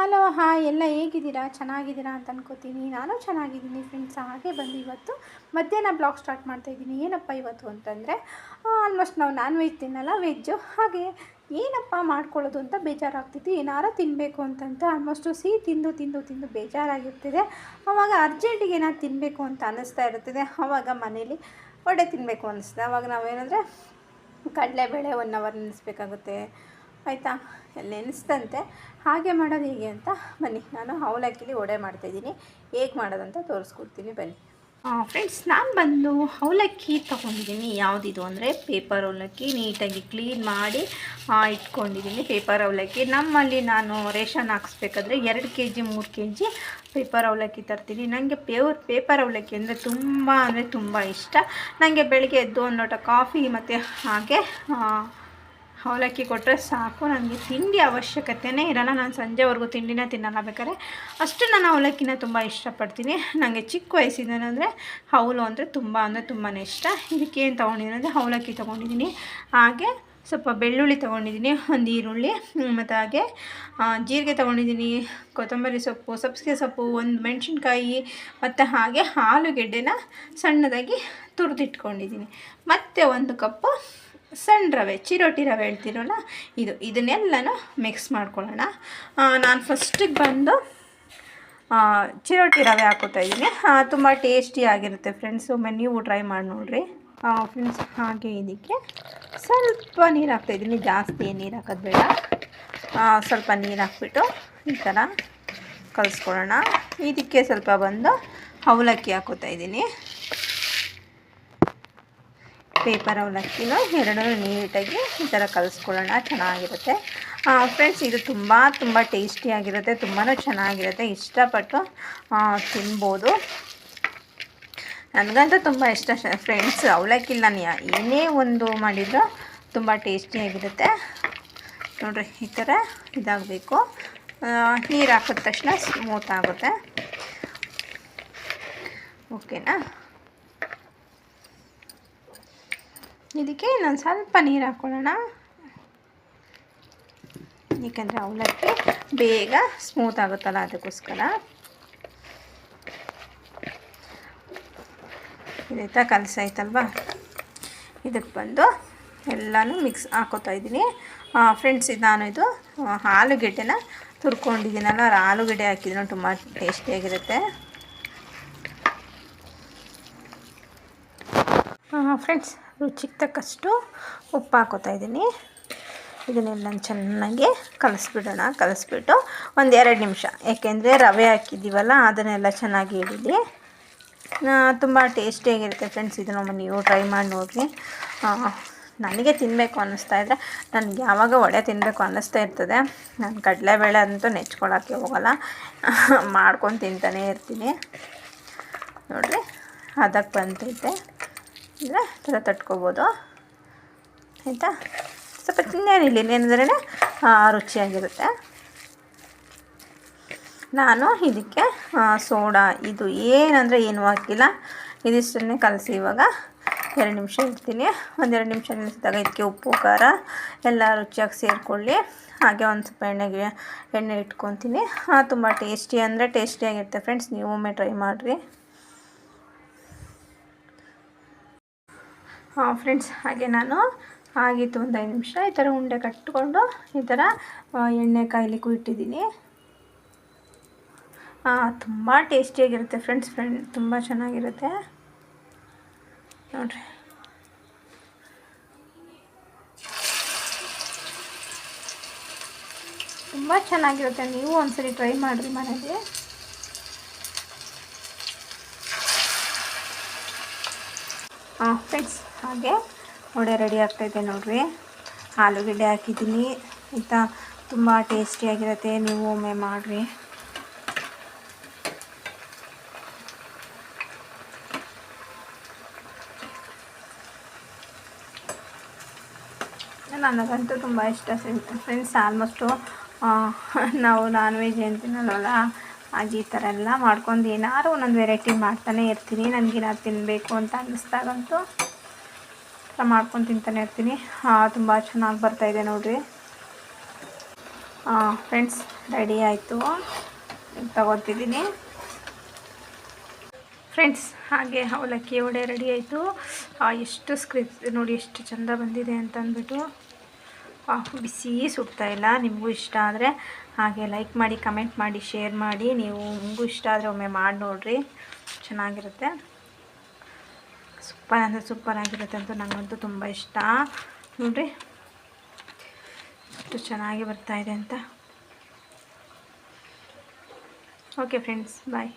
Hello, hi, ಎಲ್ಲ ಹೇಗಿದ್ದೀರಾ? ಚೆನ್ನಾಗಿದ್ದೀರಾ ಅಂತ ಅನ್ಕೋತೀನಿ. ನಾನು ಚೆನ್ನಾಗಿದ್ದೀನಿ ಫ್ರೆಂಡ್ಸ್ ಹಾಗೆ ಬಂದು ಇವತ್ತು ಮಧ್ಯಾಹ್ನ ಬ್ಲಾಗ್ ಸ್ಟಾರ್ಟ್ ಮಾಡ್ತಾಯಿದ್ದೀನಿ ಏನಪ್ಪ ಇವತ್ತು ಅಂತಂದರೆ ಆಲ್ಮೋಸ್ಟ್ ನಾವು ನಾನ್ ವೆಜ್ ತಿನ್ನಲ್ಲ ವೆಜ್ಜು ಹಾಗೆ ಏನಪ್ಪ ಮಾಡ್ಕೊಳ್ಳೋದು ಅಂತ ಬೇಜಾರಾಗ್ತಿತ್ತು. ಏನಾರು ತಿನ್ನಬೇಕು ಅಂತಂತ ಆಲ್ಮೋಸ್ಟು ಸಿಹಿ ತಿಂದು ತಿಂದು ತಿಂದು ಬೇಜಾರಾಗಿರ್ತಿದೆ. ಆವಾಗ ಅರ್ಜೆಂಟಿಗೆ ಏನಾದ್ರು ತಿನ್ನಬೇಕು ಅಂತ ಅನ್ನಿಸ್ತಾ ಇರ್ತದೆ ಆವಾಗ ಮನೇಲಿ ಒಡೆ ತಿನ್ನಬೇಕು ಅನ್ನಿಸ್ತದೆ. ಆವಾಗ ನಾವೇನಂದರೆ ಕಡಲೆಬೇಳೆ ಒನ್ ಅವರ್ ನೆನೆಸ್ಬೇಕಾಗುತ್ತೆ ಆಯಿತಾ? ನೆನೆಸ್ದಂತೆ. ಹಾಗೆ ಮಾಡೋದು ಹೇಗೆ ಅಂತ ಬನ್ನಿ. ನಾನು ಅವಲಕ್ಕಿಲಿ ಒಡೆ ಮಾಡ್ತಾಯಿದ್ದೀನಿ ಹೇಗೆ ಮಾಡೋದಂತ ತೋರಿಸ್ಕೊಡ್ತೀನಿ ಬನ್ನಿ. ಫ್ರೆಂಡ್ಸ್ ನಾನು ಬಂದು ಅವಲಕ್ಕಿ ತೊಗೊಂಡಿದ್ದೀನಿ. ಯಾವುದಿದು ಅಂದರೆ ಪೇಪರ್ ಅವಲಕ್ಕಿ ನೀಟಾಗಿ ಕ್ಲೀನ್ ಮಾಡಿ ಇಟ್ಕೊಂಡಿದ್ದೀನಿ ಪೇಪರ್ ಅವಲಕ್ಕಿ. ನಮ್ಮಲ್ಲಿ ನಾನು ರೇಷನ್ ಹಾಕ್ಸ್ಬೇಕಾದ್ರೆ ಎರಡು ಕೆ ಜಿ ಮೂರು ಕೆ ಜಿ ಪೇಪರ್ ಅವಲಕ್ಕಿ ತರ್ತೀನಿ. ನನಗೆ ಪೇವರ್ ಪೇಪರ್ ಅವಲಕ್ಕಿ ಅಂದರೆ ತುಂಬ ಅಂದರೆ ತುಂಬ ಇಷ್ಟ. ನನಗೆ ಬೆಳಗ್ಗೆ ಎದ್ದು ಒಂದು ಲೋಟ ಕಾಫಿ ಮತ್ತು ಹಾಗೆ ಅವಲಕ್ಕಿ ಕೊಟ್ಟರೆ ಸಾಕು, ನನಗೆ ತಿಂಡಿ ಅವಶ್ಯಕತೆಯೇ ಇರಲ್ಲ. ನಾನು ಸಂಜೆವರೆಗೂ ತಿಂಡಿನ ತಿನ್ನಲ್ಲ ಬೇಕಾದ್ರೆ. ಅಷ್ಟು ನಾನು ಅವಲಕ್ಕಿನ ತುಂಬ ಇಷ್ಟಪಡ್ತೀನಿ. ನನಗೆ ಚಿಕ್ಕ ವಯಸ್ಸಿಂದನಂದರೆ ಅವಲು ಅಂದರೆ ತುಂಬ ಅಂದರೆ ತುಂಬಾ ಇಷ್ಟ. ಇದಕ್ಕೆ ಏನು ತೊಗೊಂಡಿದ್ದೀನಿ ಅಂದರೆ ಅವಲಕ್ಕಿ ತೊಗೊಂಡಿದ್ದೀನಿ. ಹಾಗೆ ಸ್ವಲ್ಪ ಬೆಳ್ಳುಳ್ಳಿ ತೊಗೊಂಡಿದ್ದೀನಿ, ಒಂದು ಈರುಳ್ಳಿ, ಮತ್ತು ಹಾಗೆ ಜೀರಿಗೆ ತೊಗೊಂಡಿದ್ದೀನಿ, ಕೊತ್ತಂಬರಿ ಸೊಪ್ಪು ಸಬ್ಸಿಗೆ ಸೊಪ್ಪು, ಒಂದು ಮೆಣಸಿನ್ಕಾಯಿ, ಮತ್ತು ಹಾಗೆ ಆಲೂಗೆಡ್ಡೆನ ಸಣ್ಣದಾಗಿ ತುರಿದಿಟ್ಕೊಂಡಿದ್ದೀನಿ. ಮತ್ತು ಒಂದು ಕಪ್ಪು ಸಣ್ಣ ರವೆ, ಚಿರೋಟಿ ರವೆ ಹೇಳ್ತಿರೋಲ್ಲ, ಇದು, ಇದನ್ನೆಲ್ಲನೂ ಮಿಕ್ಸ್ ಮಾಡ್ಕೊಳ್ಳೋಣ. ನಾನು ಫಸ್ಟಿಗೆ ಬಂದು ಚಿರೋಟಿ ರವೆ ಹಾಕೋತಾ ಇದ್ದೀನಿ. ತುಂಬ ಟೇಸ್ಟಿಯಾಗಿರುತ್ತೆ ಫ್ರೆಂಡ್ಸ್ ನೀವು ಟ್ರೈ ಮಾಡಿ ನೋಡಿರಿ. ಫ್ರೆಂಡ್ಸ್ ಹಾಗೆ ಇದಕ್ಕೆ ಸ್ವಲ್ಪ ನೀರು ಹಾಕ್ತಾಯಿದ್ದೀನಿ ಜಾಸ್ತಿ ಏನು ನೀರು ಹಾಕೋದು ಬೇಡ. ಸ್ವಲ್ಪ ನೀರು ಹಾಕ್ಬಿಟ್ಟು ಈ ಥರ ಕಲಿಸ್ಕೊಳ್ಳೋಣ. ಇದಕ್ಕೆ ಸ್ವಲ್ಪ ಬಂದು ಅವಲಕ್ಕಿ ಹಾಕೋತಾ ಇದ್ದೀನಿ. ಪೇಪರ್ ಅವಲಕ್ಕಿನ ಎರಡನ್ನು ನೀಟಾಗಿ ಈ ಥರ ಕಲಿಸ್ಕೊಳ್ಳೋಣ. ಚೆನ್ನಾಗಿರುತ್ತೆ. ಫ್ರೆಂಡ್ಸ್, ಇದು ತುಂಬ ತುಂಬ ಟೇಸ್ಟಿಯಾಗಿರುತ್ತೆ. ತುಂಬಾ ಚೆನ್ನಾಗಿರುತ್ತೆ. ಇಷ್ಟಪಟ್ಟು ತಿನ್ಬೋದು. ನನಗಂತೂ ತುಂಬ ಇಷ್ಟ, ಫ್ರೆಂಡ್ಸ್. ಅವಲಕ್ಕಿ ನಾನು ಏನೇ ಒಂದು ಮಾಡಿದರೂ ತುಂಬ ಟೇಸ್ಟಿಯಾಗಿರುತ್ತೆ. ನೋಡಿರಿ, ಈ ಥರ ಇದಾಗಬೇಕು. ನೀರು ಹಾಕಿದ ತಕ್ಷಣ ಸ್ಮೂತ್ ಆಗುತ್ತೆ. ಓಕೆನಾ? ಇದಕ್ಕೆ ನಾನು ಸ್ವಲ್ಪ ನೀರು ಹಾಕ್ಕೊಳ್ಳೋಣ ಏಕೆಂದರೆ ಅವಲಕ್ಕಿ ಬೇಗ ಸ್ಮೂತ್ ಆಗುತ್ತಲ್ಲ ಅದಕ್ಕೋಸ್ಕರ. ಇದೇ ಕಲಸಾಯ್ತಲ್ವ ಇದಕ್ಕೆ ಬಂದು ಎಲ್ಲನೂ ಮಿಕ್ಸ್ ಹಾಕೋತಾ ಇದ್ದೀನಿ. ಫ್ರೆಂಡ್ಸ್ ನಾನು ಇದು ಆಲೂಗೆಡ್ಡೆನ ತುರ್ಕೊಂಡಿದ್ದೀನಲ್ಲ ಆಲೂಗೆಡ್ಡೆ ಹಾಕಿದ್ರು ತುಂಬ ಟೇಸ್ಟಿಯಾಗಿರುತ್ತೆ ಫ್ರೆಂಡ್ಸ್ ರುಚಿಗೆ ತಕ್ಕಷ್ಟು ಉಪ್ಪು ಹಾಕೋತಾ ಇದ್ದೀನಿ. ಇದನ್ನೆಲ್ಲ ಚೆನ್ನಾಗಿ ಕಲಿಸ್ಬಿಡೋಣ, ಕಲಿಸ್ಬಿಟ್ಟು ಒಂದು ಎರಡು ನಿಮಿಷ. ಏಕೆಂದರೆ ರವೆ ಹಾಕಿದ್ದೀವಲ್ಲ, ಅದನ್ನೆಲ್ಲ ಚೆನ್ನಾಗಿ ಹಿಡೀಲಿ ತುಂಬ ಟೇಸ್ಟಿಯಾಗಿರುತ್ತೆ ಫ್ರೆಂಡ್ಸ್ ಇದನ್ನೊಮ್ಮೆ ನೀವು ಟ್ರೈ ಮಾಡಿ ನೋಡಿರಿ. ನನಗೆ ತಿನ್ನಬೇಕು ಅನ್ನಿಸ್ತಾ ಇದ್ದರೆ ನನಗೆ ಯಾವಾಗ ವಡೆ ತಿನ್ನಬೇಕು ಅನ್ನಿಸ್ತಾ ಇರ್ತದೆ. ನಾನು ಕಡಲೆಬೇಳೆ ಅಂತೂ ನೆಚ್ಕೊಳ್ಳೋಕ್ಕೆ ಹೋಗಲ್ಲ. ಮಾಡ್ಕೊಂಡು ತಿಂತಾನೆ ಇರ್ತೀನಿ. ನೋಡಿರಿ, ಅದಕ್ಕೆ ಬಂತೈತೆ. ಅಂದರೆ ಥರ ತಟ್ಕೋಬೋದು. ಆಯಿತಾ? ಸ್ವಲ್ಪ ತಿನ್ನೇನಿಲ್ಲ ಏನಂದ್ರೆ ರುಚಿಯಾಗಿರುತ್ತೆ. ನಾನು ಇದಕ್ಕೆ ಸೋಡಾ, ಇದು ಏನಂದರೆ ಏನೂ ಹಾಕಿಲ್ಲ. ಇದಿಷ್ಟನ್ನೇ ಕಲಸಿ ಇವಾಗ. ಎರಡು ನಿಮಿಷ ಇಡ್ತೀನಿ. ಒಂದೆರಡು ನಿಮಿಷ ನಿಲ್ಲಿಸಿದಾಗ ಇದಕ್ಕೆ ಉಪ್ಪು, ಖಾರ ಎಲ್ಲ ರುಚಿಯಾಗಿ ಸೇರಿಕೊಳ್ಳಿ. ಹಾಗೆ ಒಂದು ಸ್ವಲ್ಪ ಎಣ್ಣೆಗೆ, ಎಣ್ಣೆ ಇಟ್ಕೊತೀನಿ. ತುಂಬ ಟೇಸ್ಟಿ ಅಂದರೆ ಟೇಸ್ಟಿಯಾಗಿರುತ್ತೆ. ಫ್ರೆಂಡ್ಸ್ ನೀವು ಒಮ್ಮೆ ಟ್ರೈ ಮಾಡಿರಿ. ಹಾಂ ಫ್ರೆಂಡ್ಸ್ ಹಾಗೆ ನಾನು. ಆಗಿತ್ತು ಒಂದು ಐದು ನಿಮಿಷ. ಈ ಥರ ಉಂಡೆ ಕಟ್ಟಿಕೊಂಡು ಈ ಥರ ಎಣ್ಣೆ ಕಾಯ್ಲಿಕ್ಕೂ ಇಟ್ಟಿದ್ದೀನಿ. ತುಂಬ ಟೇಸ್ಟಿಯಾಗಿರುತ್ತೆ ಫ್ರೆಂಡ್ಸ್ ಫ್ರೆಂಡ್ ತುಂಬ ಚೆನ್ನಾಗಿರುತ್ತೆ. ನೋಡಿರಿ. ತುಂಬ ಚೆನ್ನಾಗಿರುತ್ತೆ. ನೀವು ಒಂದ್ಸರಿ ಟ್ರೈ ಮಾಡಿರಿ ಮನೇಲಿ ಹಾಂ ಫ್ರೆಂಡ್ಸ್ ಹಾಗೆ ವಡೆ ರೆಡಿ ಆಗ್ತಾಯಿದೆ ನೋಡಿರಿ. ಆಲೂಗಡ್ಡೆ ಹಾಕಿದ್ದೀನಿ. ಆಯಿತಾ? ತುಂಬ ಟೇಸ್ಟಿಯಾಗಿರುತ್ತೆ ನೀವು ಒಮ್ಮೆ ಮಾಡಿರಿ. ನನಗಂತೂ ತುಂಬ ಇಷ್ಟ ಫ್ರೆಂಡ್ಸ್ ಆಲ್ಮೋಸ್ಟು ನಾವು ನಾನ್ ವೆಜ್ ಏನು ತಿನ್ನಲ್ವಲ್ಲ ಹಾಗೆ ಈ ಥರ ಎಲ್ಲ ಮಾಡ್ಕೊಂಡು ಏನಾದ್ರು ಒಂದೊಂದು ವೆರೈಟಿ ಮಾಡ್ತಾನೆ ಇರ್ತೀನಿ. ನನಗೇನಾದ್ರು ತಿನ್ನಬೇಕು ಅಂತ ಅನ್ನಿಸ್ದಾಗಂತೂ ಥರ ಮಾಡ್ಕೊಂಡು ತಿಂತಾನೆ ಇರ್ತೀನಿ. ತುಂಬ ಚೆನ್ನಾಗಿ ಬರ್ತಾಯಿದೆ ನೋಡಿರಿ. ಫ್ರೆಂಡ್ಸ್ ರೆಡಿ ಆಯಿತು. ತಗೋತಿದ್ದೀನಿ. ಫ್ರೆಂಡ್ಸ್ ಹಾಗೆ ಅವಲಕ್ಕಿ ವಡೆ ರೆಡಿ ಆಯಿತು. ಎಷ್ಟು ಸ್ಕ್ರಿಪ್ ನೋಡಿ ಎಷ್ಟು ಚಂದ ಬಂದಿದೆ ಅಂತ ಅಂದ್ಬಿಟ್ಟು ಆ, ಬಿಸಿ ಸುಡ್ತಾ ಇಲ್ಲ, ನಿಮಗೂ ಇಷ್ಟ ಆದರೆ ಹಾಗೆ ಲೈಕ್ ಮಾಡಿ ಕಮೆಂಟ್ ಮಾಡಿ ಶೇರ್ ಮಾಡಿ. ನೀವು ನಿಮಗೂ ಇಷ್ಟ ಆದರೆ ಒಮ್ಮೆ ಮಾಡಿ ನೋಡಿರಿ. ಚೆನ್ನಾಗಿರುತ್ತೆ. ಸೂಪರ್ ಅಂದರೆ ಸೂಪರ್ ಆಗಿರುತ್ತೆ ಅಂತ ನನಗಂತೂ ತುಂಬ ಇಷ್ಟ. ನೋಡಿರಿ. ಎಷ್ಟು ಚೆನ್ನಾಗಿ ಬರ್ತಾಯಿದೆ ಅಂತ. Okay friends bye